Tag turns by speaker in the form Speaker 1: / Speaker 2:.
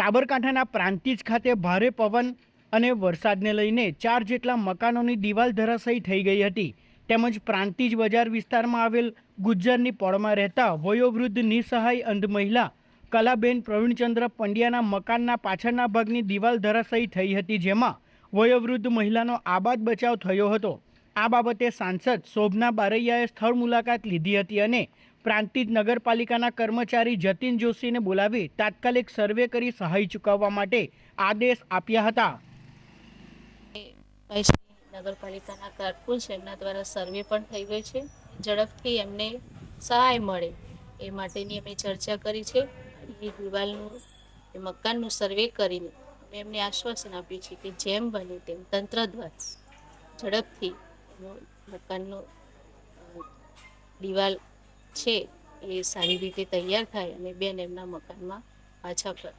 Speaker 1: સાબરકાંઠાના પ્રાંતિજ ખાતે ભારે પવન અને વરસાદને લઈને ચાર જેટલા મકાનોની દિવાલ ધરાશયી થઈ ગઈ હતી. તેમજ પ્રાંતિજ બજાર વિસ્તારમાં આવેલ ગુજ્જરની પોળમાં રહેતા વયોવૃદ્ધ નિસહાય અંધ મહિલા કલાબેન પ્રવીણચંદ્ર પંડ્યાના મકાનના પાછળના ભાગની દિવાલ ધરાશયી થઈ હતી, જેમાં વયોવૃદ્ધ મહિલાનો આબાદ બચાવ થયો હતો. આ બાબતે સાંસદ શોભના બારૈયાએ સ્થળ મુલાકાત લીધી હતી અને પ્રાંતિજ નગરપાલિકાના કર્મચારી જતીન જોશીને બોલાવી તાત્કાલિક સર્વે કરી સહાય ચૂકવવા માટે આદેશ આપ્યા હતા.
Speaker 2: નગરપાલિકાના કારકુન છે, એમના દ્વારા સર્વે પણ થઈ ગયો છે. ઝડપથી એમને સહાય મળે એ માટેની અમે ચર્ચા કરી છે. એ દિવાલનું, એ મકાનનું સર્વે કરીને અમે એમને આશ્વાસન આપ્યું છે કે જેમ બને તેમ તંત્ર દ્વારા ઝડપથી મકાનનું દિવાલ છે એ સારી રીતે તૈયાર થાય અને બેન એમના મકાનમાં પાછા ફરે